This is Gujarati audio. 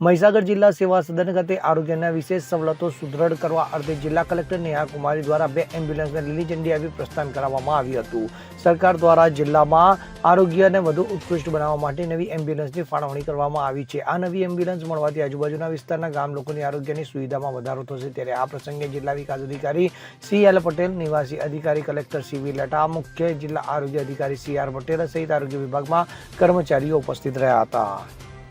મહીસાગર જિલ્લા સેવા સદન ખાતે આરોગ્યના વિશેષ સવલતો સુદૃઢ કરવા અર્થે જિલ્લા કલેક્ટર નેહા કુમારી દ્વારા બે એમ્બ્યુલન્સને લીલી ઝંડી આપી પ્રસ્થાન કરાવવામાં આવ્યું હતું. સરકાર દ્વારા જિલ્લામાં આરોગ્યને વધુ ઉત્કૃષ્ટ બનાવવા માટે નવી એમ્બ્યુલન્સની ફાળવણી કરવામાં આવી છે. આ નવી એમ્બ્યુલન્સ મળવાથી આજુબાજુના વિસ્તારના ગામ લોકોની આરોગ્યની સુવિધામાં વધારો થશે ત્યારે આ પ્રસંગે જિલ્લા વિકાસ અધિકારી સી એલ પટેલ, નિવાસી અધિકારી કલેક્ટર સી વી લટા, મુખ્ય જિલ્લા આરોગ્ય અધિકારી સી આર પટેલ સહિત આરોગ્ય વિભાગમાં કર્મચારીઓ ઉપસ્થિત રહ્યા હતા.